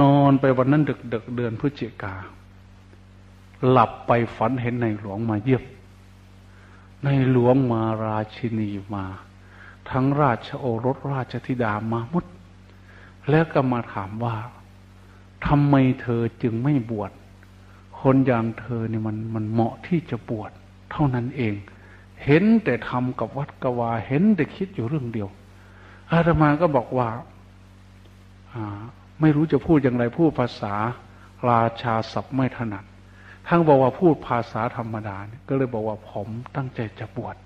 นอนไปวันนั้นดึกดึกเดือนพฤศจิกา หลับไปฝันเห็นในหลวงมาเยี่ยมในหลวงมาราชินีมา ทั้งราชโอรสราชธิดามามุดแล้วก็มาถามว่าทำไมเธอจึงไม่บวชคนอย่างเธอเนี่ยมันมันเหมาะที่จะบวชเท่านั้นเอง เห็นแต่ทำกับวัดกวา เห็นแต่คิดอยู่เรื่องเดียวอาตมาก็บอกว่า ไม่รู้จะพูดอย่างไรพูดภาษาราชาศัพท์ไม่ถนัดทั้งบอกว่าพูดภาษาธรรมดาก็เลยบอกว่าผมตั้งใจจะบวช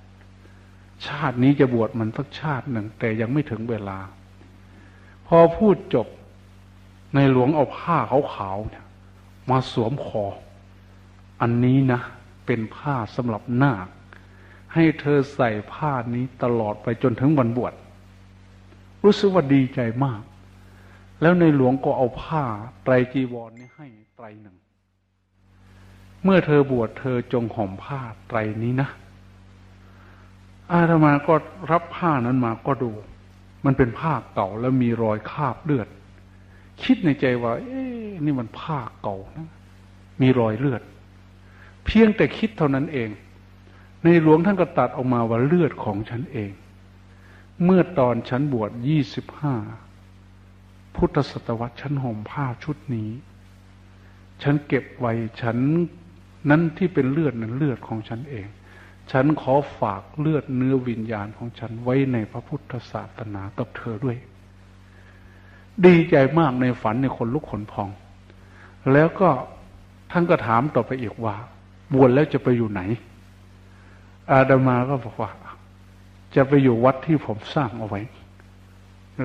ชาตินี้จะบวชมันสักชาติหนึ่ง แต่ยังไม่ถึงเวลา พอพูดจบในหลวงเอาผ้าขาวๆเนี่ยมาสวมคอ อันนี้นะ เป็นผ้าสำหรับนาคให้เธอใส่ผ้านี้ตลอดไปจนถึงวันบวชรู้สึกว่าดีใจมาก แล้วในหลวงก็เอาผ้าไตรจีวรนี้ให้ไตรหนึ่ง เมื่อเธอบวชเธอจงห่มผ้าไตรนี้นะ อาตมาก็รับผ้านั้นมาก็ดู มันเป็นผ้าเก่าแล้วมีรอยคราบเลือด คิดในใจว่า เอ๊นี่มันผ้าเก่านะ มีรอยเลือด เพียงแต่คิดเท่านั้นเอง ในหลวงท่านก็ตัดออกมาว่าเลือดของฉันเอง เมื่อตอนฉันบวชยี่สิบห้า พุทธศตวรรษฉันห่มผ้าชุดนี้ ฉันเก็บไว้ฉันนั้นที่เป็นเลือดนั้นเลือดของฉันเอง ฉันขอฝากเลือดเนื้อวิญญาณของฉันไว้ในพระพุทธศาสนากับเธอด้วย ดีใจมากในฝันในคนลุกขนพอง แล้วก็ท่านก็ถามต่อไปอีกว่า บวชแล้วจะไปอยู่ไหน อาดามาก็บอกว่า จะไปอยู่วัดที่ผมสร้างเอาไว้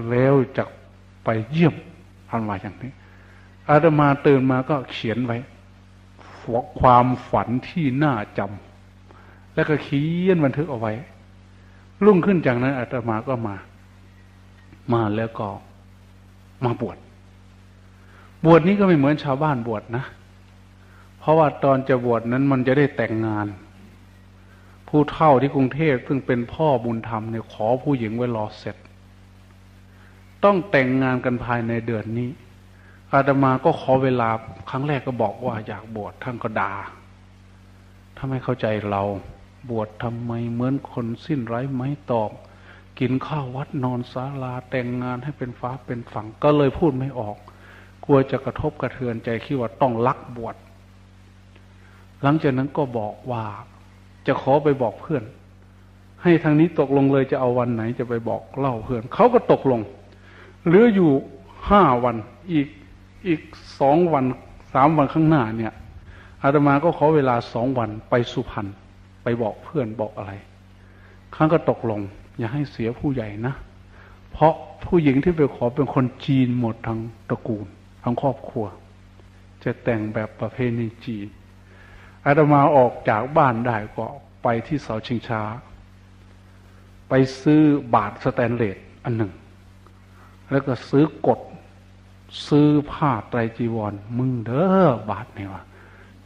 แล้วจะ ไปเยี่ยมทันว่าอย่างนี้อาดามาตื่นมาก็เขียนไว้ความฝันที่น่าจำแล้วก็เขียนบันทึกเอาไว้ รุ่งขึ้นจากนั้นอาตมาก็มา มาแล้วก็มาบวชบวชนี้ก็ไม่เหมือนชาวบ้านบวชนะ เพราะว่าตอนจะบวชนั้นมันจะได้แต่งงาน ผู้เฒ่าที่กรุงเทพซึ่งเป็นพ่อบุญธรรมเนี่ยขอผู้หญิงไว้รอเสร็จ ต้องแต่งงานกันภายในเดือนนี้ อาตมาก็ขอเวลาครั้งแรกก็บอกว่าอยากบวชท่านก็ดา่าถ้าไม่เข้าใจเราบวชทำไมเหมือนคนสิ้นไร้ไม้ตอกกินข้าววัดนอนศาลาแต่งงานให้เป็นฟ้าเป็นฝั่งก็เลยพูดไม่ออก กลัวจะกระทบกระเทือนใจคิดว่าต้องลักบวชหลังจากนั้นก็บอกว่าจะขอไปบอกเพื่อน ให้ทางนี้ตกลงเลยจะเอาวันไหนจะไปบอกเล่าเพื่อนเขาก็ตกลง เหลืออยู่ห้าวันอีกอีกสองวันสามวันข้างหน้าเนี่ยอาตมาก็ขอเวลาสองวันไปสุพรรณไปบอกเพื่อนบอกอะไรครั้งก็ตกลง อย่าให้เสียผู้ใหญ่นะ เพราะผู้หญิงที่ไปขอเป็นคนจีนหมดทั้งตระกูลทั้งครอบครัว จะแต่งแบบประเพณีจีนอาตมาออกจากบ้านได้ก็ไปที่เสาชิงช้า ไปซื้อบาทสแตนเลสอันหนึ่ง แล้วก็ซื้อกดซื้อผ้าไตรจีวร มึงเด้อบาทเนี่ยวะ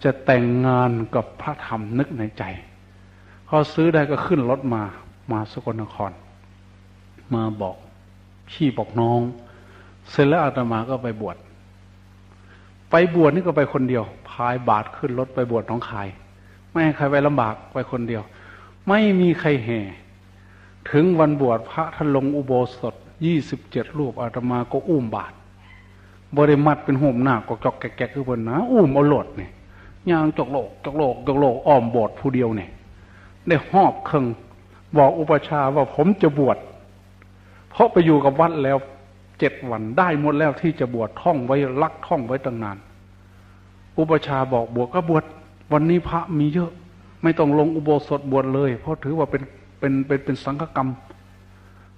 จะแต่งงานกับพระธรรมนึกในใจพอซื้อได้ก็ขึ้นรถมา มาสกลนคร มาบอกพี่บอกน้อง เสร็จแล้วอาตมาก็ไปบวชไปบวชนี่ก็ไปคนเดียว พายบาทขึ้นรถไปบวชน้องคาย ไม่ให้ใครไปลำบากไปคนเดียว ไม่มีใครแห่ ถึงวันบวชพระท่านลงอุโบสถ ยี่สิบเจ็ดรูปอาตมาก็อุ้มบาทบริมัดเป็นห่มหน้าก็จอกแกะคือเพิ่นนะอุ้มเอาหลดเนี่ยยางจกโลกจกโลกจกโลกอ้อมบทผู้เดียวเนี่ยได้หอบเครื่องบอกอุปชาว่าผมจะบวชเพราะไปอยู่กับวัดแล้วเจ็ดวันได้หมดแล้วที่จะบวชท่องไว้ลักท่องไว้ตั้งนาน อุปชาบอกบวชก็บวชวันนี้พระมีเยอะ ไม่ต้องลงอุโบสถบวชเลย เพราะถือว่าเป็นเป็นเป็นเป็นสังฆกรรม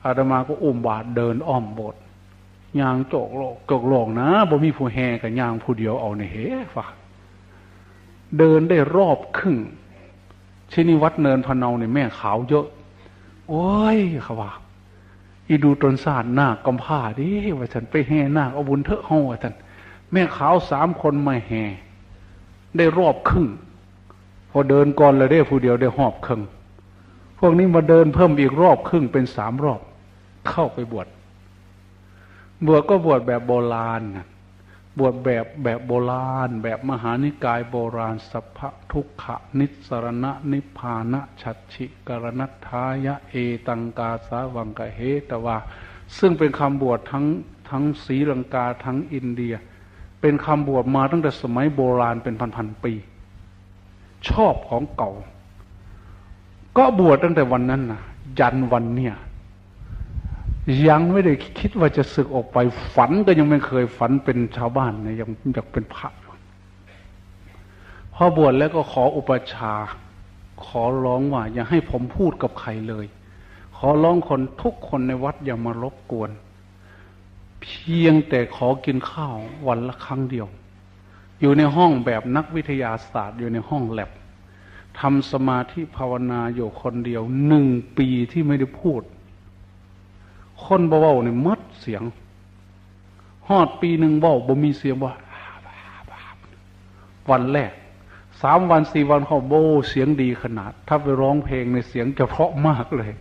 อาตมาก็อุ้มบาทเดินอ้อมโบสถ์ยางโจกโลกโจกโลกนะบ่มีผู้แห่กับยางผู้เดียวเอาในเฮฝะเดินได้รอบครึ่งที่นี่วัดเนินพะเนาเนี่ยแม่ขาวเยอะ โอ้ยเขาว่าอีดูตนศาสตร์หน้ากำผ้าดิว่าฉันไปแห่หน้าเอาบุญเถอะห้องว่าฉันแม่ขาวสามคนมาแห่ได้รอบครึ่งพอเดินก่อนเลยได้ผู้เดียวได้หอบครึ่งพวกนี้มาเดินเพิ่มอีกรอบครึ่งเป็นสามรอบ เข้าไปบวชบวชก็บวชแบบโบราณบวชแบบแบบโบราณ แบบมหานิกายโบราณสัพพทุกขะนิสรณะนิพพานะฉัตชิกรณัทายะเอตังกาสาวังกะเฮตวาซึ่งเป็นคำบวชทั้งทั้งศรีลังกาทั้งอินเดีย เป็นคำบวชมาตั้งแต่สมัยโบราณเป็นพันๆปี ชอบของเก่า ก็บวชตั้งแต่วันนั้นนะยันวันเนี่ย ยังไม่ได้คิดว่าจะศึกออกไปฝันก็ยังไม่เคยฝันเป็นชาวบ้านนะยังอยากเป็นพระอยู่พอบวชแล้วก็ขออุปชา ขอร้องว่า อย่าให้ผมพูดกับใครเลย ขอร้องคนทุกคนในวัดอย่ามารบกวน เพียงแต่ขอกินข้าววันละครั้งเดียว อยู่ในห้องแบบนักวิทยาศาสตร์อยู่ในห้องแลบทำสมาธิภาวนาอยู่คนเดียวหนึ่งปีที่ไม่ได้พูด คนเบาๆเนี่ยมัดเสียงฮอดปีหนึ่งเบาบ่มีเสียงว่าวันแรกสามวันสี่วันเขาโบเสียงดีขนาด ถ้าไปร้องเพลงในเสียงจะเพราะมากเลย